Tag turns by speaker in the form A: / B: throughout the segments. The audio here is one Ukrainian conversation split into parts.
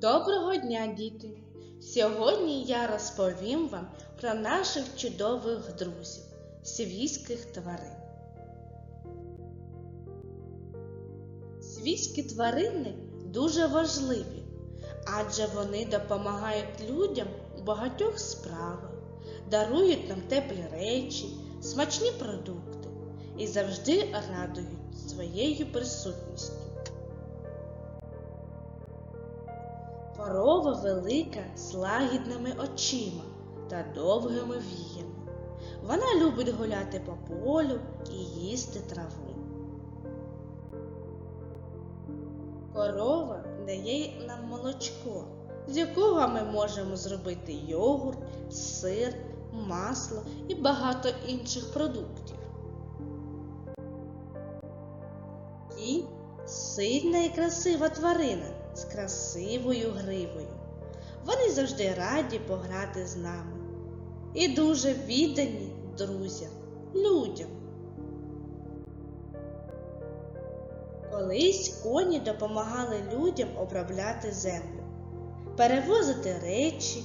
A: Доброго дня, діти! Сьогодні я розповім вам про наших чудових друзів свійських тварин. Свійські тварини дуже важливі, адже вони допомагають людям у багатьох справах, дарують нам теплі речі, смачні продукти і завжди радують своєю присутністю. Корова велика з лагідними очима та довгими віями. Вона любить гуляти по полю і їсти траву. Корова дає нам молочко, з якого ми можемо зробити йогурт, сир, масло і багато інших продуктів. Кінь сильна і красива тварина з красивою гривою. Вони завжди раді пограти з нами і дуже віддані друзям, людям. Колись коні допомагали людям обробляти землю, перевозити речі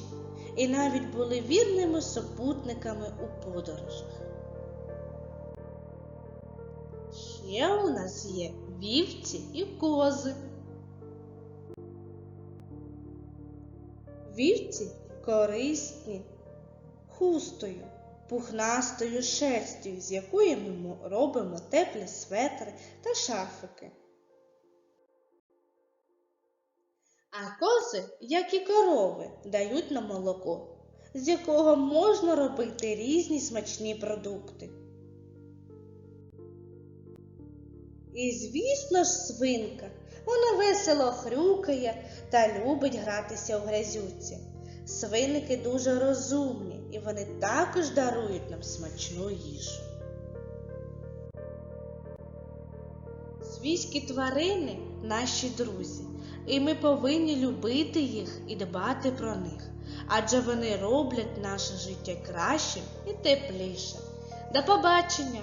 A: і навіть були вірними супутниками у подорожах. Ще у нас є вівці і кози. Вівці корисні хустою, пухнастою шерстю, з якої ми робимо теплі светри та шарфики. А кози, як і корови, дають нам молоко, з якого можна робити різні смачні продукти. І, звісно ж, свинка, вона весело хрюкає та любить гратися у грязюці. Свиники дуже розумні і вони також дарують нам смачну їжу. Свійські тварини наші друзі, і ми повинні любити їх і дбати про них, адже вони роблять наше життя кращим і теплішим. До побачення!